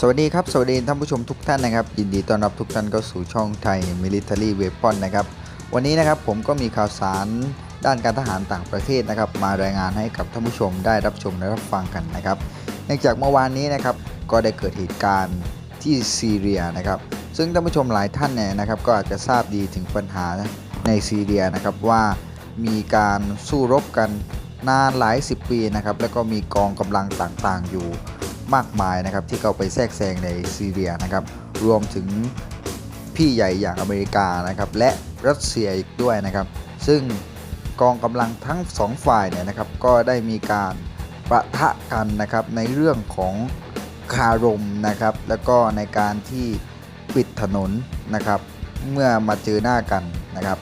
สวัสดีครับ สวัสดีท่านผู้ชมทุกท่านนะครับ ยินดีต้อนรับทุกท่านเข้าสู่ช่องไทย Military Weapon นะครับ วันนี้นะครับผมก็มีข่าวสารด้านการทหารต่างประเทศนะครับ มารายงานให้กับท่านผู้ชมได้รับชมและรับฟังกันนะครับเนื่องจากเมื่อวานนี้นะครับก็ได้เกิดเหตุการณ์ที่ซีเรียนะครับ ซึ่งท่านผู้ชมหลายท่านเนี่ยนะครับ ก็อาจจะทราบดีถึงปัญหาในซีเรียนะครับว่ามีการสู้รบกันนานหลายสิบปีนะครับแล้วก็มีกองกำลังต่างๆอยู่ มากมายนะครับที่เข้าไปแทรกแซงในซีเรียนะครับรวมถึงพี่ใหญ่อย่างอเมริกานะครับและรัสเซียอีกด้วยนะครับ ซึ่งกองกำลังทั้งสองฝ่ายเนี่ยนะครับก็ได้มีการประทะกันนะครับในเรื่องของคารมนะครับ แล้วก็ในการที่ปิดถนนนะครับ เมื่อมาเจอหน้ากันนะครับ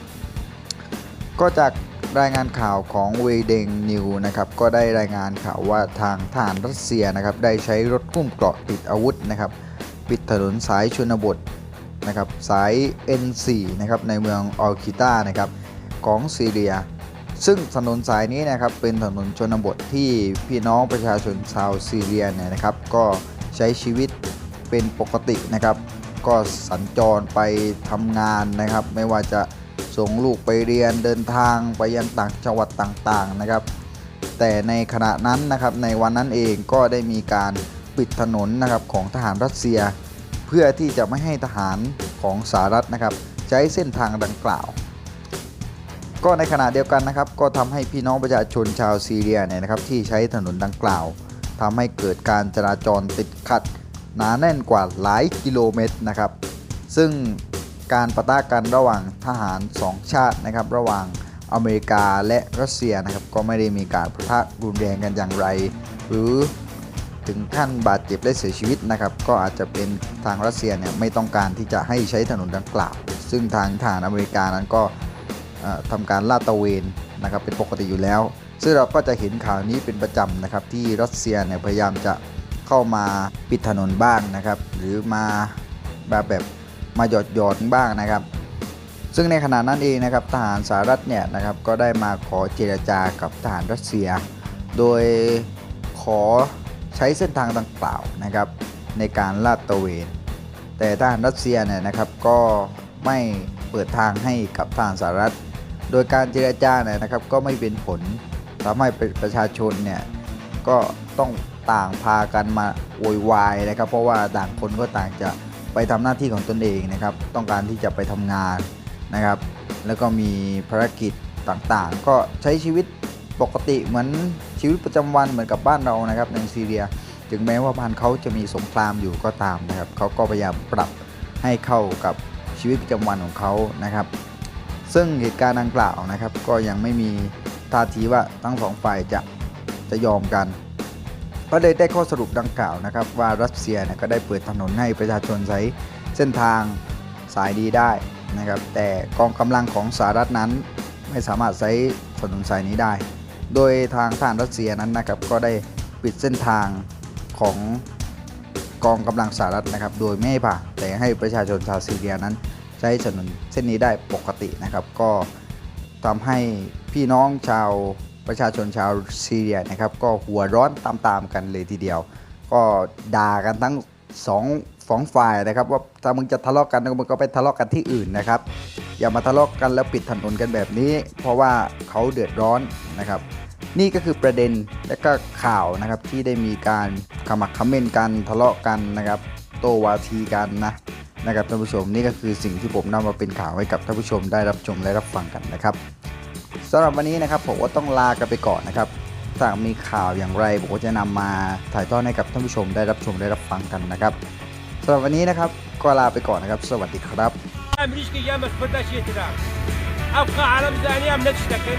ก็จาก รายงานข่าวของเวเดงนิวนะครับก็ได้รายงานข่าวว่าทางทหารรัสเซียนะครับได้ใช้รถหุ้มเกราะติดอาวุธนะครับปิดถนนสายชนบทนะครับสาย N4 นะครับในเมืองออคิตานะครับของซีเรีย ซึ่งถนนสายนี้นะครับเป็นถนนชนบทที่พี่น้องประชาชนชาวซีเรียเนี่ยนะครับก็ใช้ชีวิตเป็นปกตินะครับ ก็สัญจรไปทำงานนะครับ ไม่ว่าจะ ส่งลูกไปเรียนเดินทางไปยังต่างจังหวัดต่างๆนะครับ แต่ในขณะนั้นนะครับในวันนั้นเองก็ได้มีการปิดถนนนะครับของทหารรัสเซีย เพื่อที่จะไม่ให้ทหารของสหรัฐนะครับ ใช้เส้นทางดังกล่าว ก็ในขณะเดียวกันนะครับ ก็ทำให้พี่น้องประชาชนชาวซีเรียเนี่ยนะครับที่ใช้ถนนดังกล่าวทำให้เกิดการจราจรติดขัดหนาแน่นกว่าหลายกิโลเมตรนะครับ ซึ่ง การประทะกันระหว่างทหาร 2 ชาตินะครับ ระหว่างอเมริกาและรัสเซียนะครับ ก็ไม่ได้มีการประทะรุนแรงกันอย่างไร หรือถึงขั้นบาดเจ็บและเสียชีวิตนะครับ ก็อาจจะเป็นทางรัสเซียเนี่ยไม่ต้องการที่จะให้ใช้ถนนดังกล่าว ซึ่งทางทหารอเมริกานั้นก็เอ่อทำการลาดตระเวนนะครับเป็นปกติอยู่แล้ว ซึ่งเราก็จะเห็นข่าวนี้เป็นประจำนะครับ ที่รัสเซียเนี่ยพยายามจะเข้ามาปิดถนนบ้างนะครับ หรือมาแบบแบบ มาหยอดหยอดบ้างนะครับ ซึ่งในขณะนั้นเองนะครับทหารสหรัฐเนี่ยนะครับก็ได้มาขอเจรจากับทหารรัสเซีย โดยขอใช้เส้นทางดังกล่าวนะครับในการลาดตระเวน แต่ทหารรัสเซียเนี่ยนะครับก็ไม่เปิดทางให้กับทหารสหรัฐ โดยการเจรจาเนี่ยนะครับก็ไม่เป็นผลทำให้ประชาชนเนี่ยก็ต้องต่างพากันมาโวยวายนะครับ เพราะว่าต่างคนก็ต่างจะ ไปทำหน้าที่ของตนเองนะครับ ต้องการที่จะไปทำงานนะครับ แล้วก็มีภารกิจต่างๆ ก็ใช้ชีวิตปกติเหมือนชีวิตประจำวันเหมือนกับบ้านเรานะครับในซีเรีย ถึงแม้ว่าบ้านเขาจะมีสงครามอยู่ก็ตามนะครับเขาก็พยายามปรับให้เข้ากับชีวิตประจำวันของเขานะครับ ซึ่งเหตุการณ์ดังกล่าวนะครับ ก็ยังไม่มีท่าทีว่าทั้งสองฝ่ายจะจะยอมกัน ก็เลยได้ข้อสรุปดังกล่าวนะครับว่ารัสเซียก็ได้เปิดถนนให้ประชาชนใช้เส้นทางสายนี้ได้นะครับแต่กองกำลังของสหรัฐนั้นไม่สามารถใช้ถนนสายนี้ได้ โดยทางทหารรัสเซียนั้นนะครับก็ได้ปิดเส้นทางของกองกำลังสหรัฐนะครับโดยไม่ให้ผ่านแต่ให้ประชาชนชาวซีเรียนั้น ใช้ถนนเส้นนี้ได้ปกตินะครับ ก็ทำให้พี่น้องชาว ประชาชนชาวซีเรียนะครับก็หัวร้อนตามๆกันเลยทีเดียว ก็ด่ากันทั้งสองสองฝ่ายนะครับว่าถ้ามึงจะทะเลาะกันมึงก็ไปทะเลาะกันที่อื่นนะครับ อย่ามาทะเลาะกันแล้วปิดถนนกันแบบนี้ เพราะว่าเขาเดือดร้อนนะครับ นี่ก็คือประเด็นและก็ข่าวนะครับที่ได้มีการขมักขม้นกันทะเลาะกันนะครับ โตวาทีกันนะนะครับท่านผู้ชมนี่ก็คือสิ่งที่ผมนำมาเป็นข่าวให้กับท่านผู้ชมได้รับชมและรับฟังกันนะครับ สำหรับวันนี้นะครับผมก็ต้องลากันไปก่อนนะครับถ้ามีข่าวอย่างไรผมก็จะนำมาถ่ายทอดให้กับท่านผู้ชมได้รับชมได้รับฟังกันนะครับสำหรับวันนี้นะครับก็ลาไปก่อนนะครับ สวัสดีครับ مليش كيامة في برداشية تلعب أبقى على ميزانية ما تشتكي